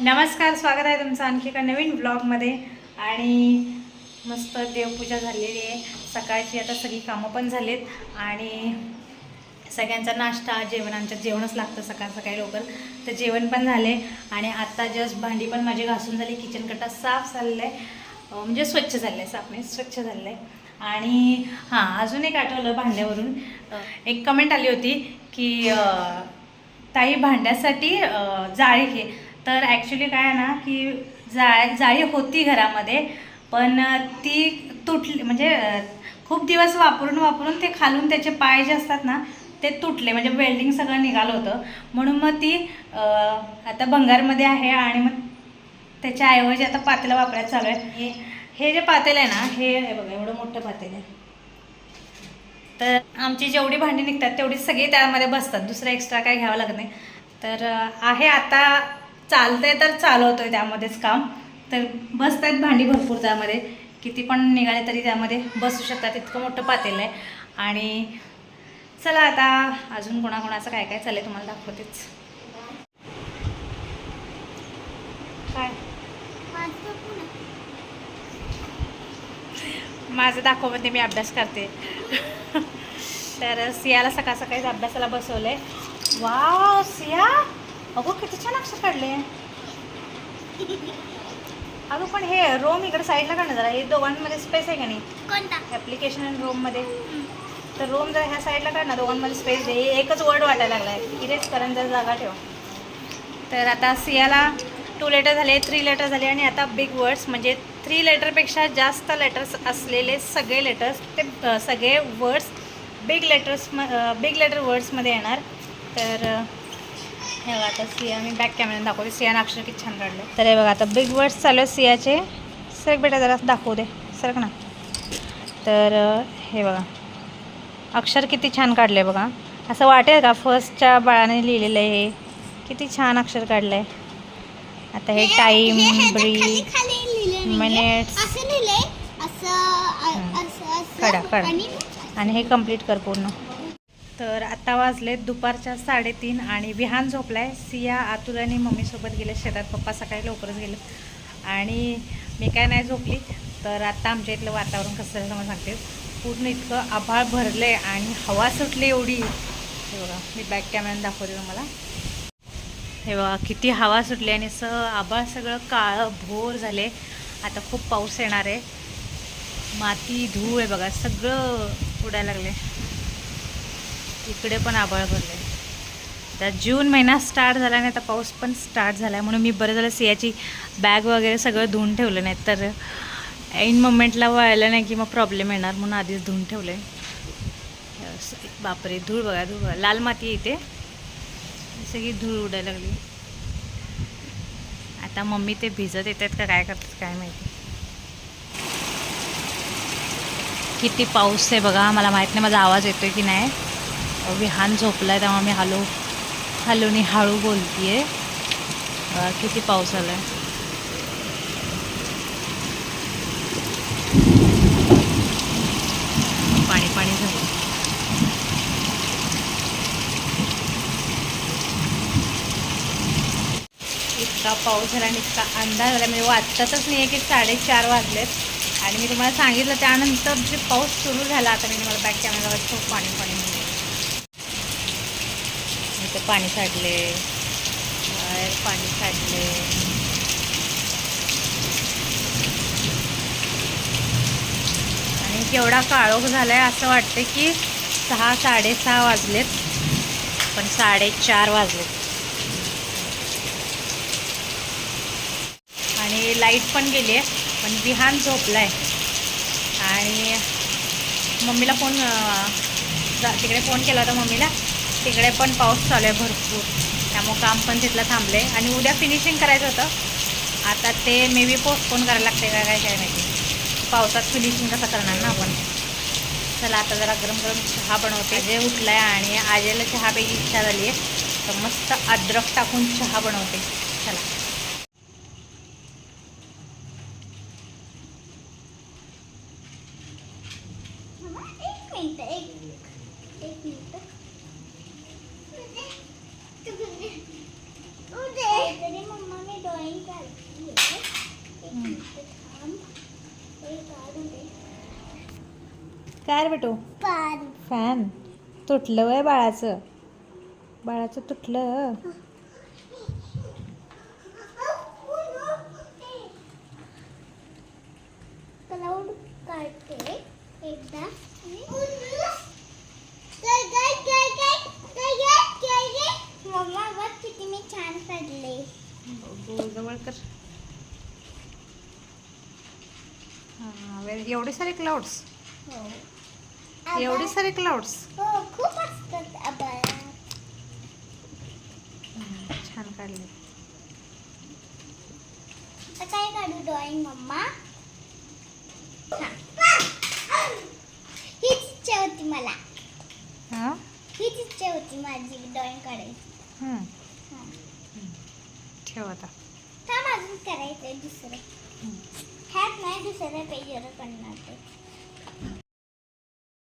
नमस्कार स्वागत आहे तुमचं आणखी एका नवीन ब्लॉगमध्ये आणि मस्त देवपूजा झालेली आहे. सकाळची आता सगळी कामं पण झालीत. आणि सगळ्यांचा नाश्ता जेवण आमच्यात जेवणच लागतं सकाळ सकाळी लवकर. तर जेवण पण झाले. आणि आत्ता जस्ट भांडी पण माझी घासून झाली. किचन कट्टा साफ झालेला आहे. म्हणजे स्वच्छ झालं आहे. साफ नाही स्वच्छ झालं आहे. आणि हां अजून एक आठवलं भांड्यावरून. एक कमेंट आली होती की ताई भांड्यासाठी जाळी घे. तर ॲक्च्युली काय आहे ना की जा जाळी होती घरामध्ये पण ती तुटली म्हणजे खूप दिवस वापरून वापरून ते खालून त्याचे पाय जे असतात ना ते तुटले म्हणजे वेल्डिंग सगळं निघालं होतं. म्हणून मग ती आता भंगारमध्ये आहे आणि मग त्याच्याऐवजी आता पातेलं वापरायचं चालू आहे. हे हे जे पातेलं आहे ना हे बघा एवढं मोठं पातेलं आहे. तर आमची जेवढी भांडी निघतात तेवढी सगळी त्यामध्ये बसतात. दुसरं एक्स्ट्रा काय घ्यावं लागत नाही. तर आहे आता चालतंय तर चालवतोय त्यामध्येच काम. तर बसत आहेत भांडी भरपूर त्यामध्ये. किती पण निघाले तरी त्यामध्ये बसू शकतात इतकं मोठं पातेलं आहे. आणि चला आता अजून कोणाकोणाचं काय काय चाललंय तुम्हाला दाखवतेच. काय? माझं दाखवते मी अभ्यास करते. तर सियाला सकाळ सकाळीच अभ्यासाला बसवलंय. वा सिया! अगो किती छान अक्षर काढले. अगं पण हे रोम इकडे साईडला काढणं जरा. हे दोघांमध्ये स्पेस आहे का नाही? ॲप्लिकेशन आणि रोममध्ये तर रोम जर ह्या साईडला काढ ना. दोघांमध्ये स्पेस दे एकच वर्ड वाटायला लागला आहे करण जर जागा ठेव. तर आता सियाला टू लेटर झाले थ्री लेटर झाले आणि आता बिग वर्ड्स म्हणजे थ्री लेटरपेक्षा जास्त लेटर्स असलेले सगळे लेटर्स ते सगळे वर्ड्स बिग लेटर्स म बिग लेटर वर्ड्समध्ये येणार. तर हे बघा आता सिया मी बॅक कॅमेरा दाखवते. सियानं अक्षर किती छान काढले तर हे बघा आता बिग वर्ड्स चालू आहेत सियाचे. सर बेटा जरा दाखवू दे. सरक ना. तर हे बघा. अक्षर किती छान काढले बघा. असं वाटेल का? फर्स्टच्या बाळाने लिहिलेलं आहे हे. किती छान अक्षर काढलं आहे आता हे टाईम ब्रीथ असं काढा, काढा. आणि आणि हे कंप्लीट कर पूर्ण. तर आत्ता वाजले दुपारच्या साडेतीन आणि विहान झोपलाय. सिया आतुल आणि मम्मीसोबत गेले शेतात. पप्पा सकाळी लवकरच गेले. आणि मी काय नाही झोपली. तर आता आमच्या इथलं वातावरण कसं झालं मला सांगते. पूर्ण इतकं आभाळ भरलं आणि हवा सुटली एवढी. हे बघा मी बॅक कॅमेऱ्याने दाखवते तुम्हाला. हे बघा किती हवा सुटली आणि असं आभाळ सगळं काळं भोर झाले. आता खूप पाऊस येणार आहे. माती धूळ आहे बघा सगळं उडायला लागले इकडे पण आभाळ भरले आता जून महिना स्टार्ट झाला नाही आता पाऊस पण स्टार्ट झाला आहे म्हणून मी बरं झालं सियाची बॅग वगैरे सगळं धुवून ठेवलं नाही. तर ऐन मोमेंटला वळलं नाही की मग प्रॉब्लेम येणार म्हणून आधीच धुवून ठेवलं आहे बापरे धूळ बघा धूळ बघा. लाल माती येते सगळी धूळ उडायला लागली. आता मम्मी ते भिजत येतात का काय करतात काय माहिती. किती पाऊस आहे बघा मला माहीत नाही माझा आवाज येतोय की नाही. विहान झोपला आहे तेव्हा मी हलो हलोनी हळू बोलती आहे किती पाऊस आला आहे पाणी पाणी झालं. इतका पाऊस झाला आणि इतका अंदाज झाला. म्हणजे वाटतच नाही आहे की साडेचार वाजलेत. आणि मी तुम्हाला सांगितलं त्यानंतर जे पाऊस सुरू झाला आता मी तुम्हाला बॅक कॅमेरावर खूप पाणी पाणी इथं पाणी साठले बाहेर पाणी साठले. आणि केवढा काळोख झाला आहे असं वाटतं की सहा साडेसहा वाजलेत पण साडेचार वाजलेत. आणि लाइट पण गेली आहे पण विहान झोपला आहे आणि मम्मीला फोन तिकडे फोन केला होता मम्मीला. तिकडे पण पाऊस चालू आहे भरपूर. त्यामुळं काम पण तिथलं थांबलं आहे आणि उद्या फिनिशिंग करायचं होतं. आता ते मे बी पोस्टपोन करायला लागते का काय काय माहिती. पावसात फिनिशिंग कसं करणार ना आपण. चला आता जरा गरम गरम चहा बनवते. जे उठला आहे आणि आजेला चहा प्यायची इच्छा झाली आहे तर मस्त अद्रक टाकून चहा बनवते. काय बेटो? फॅन. तुटलं वय बाळाचं. बाळाचं तुटलं. क्लाउड एकदा. मम्मा बघ किती मी छान काढले जवळ कर. हां एवढे सारे क्लाउड्स एवढे सारे क्लाउड्स खूप छान काढले. काय काढू ड्रॉइंग मम्मा हा. हीच इच्छा होती मला. हां हीच इच्छा होती माझी ड्रॉइंग काढायची. ठेव आता. थांब अजून करायचंय दुसरं. ह्यात नाही दुसऱ्या पेजवर करणार ते.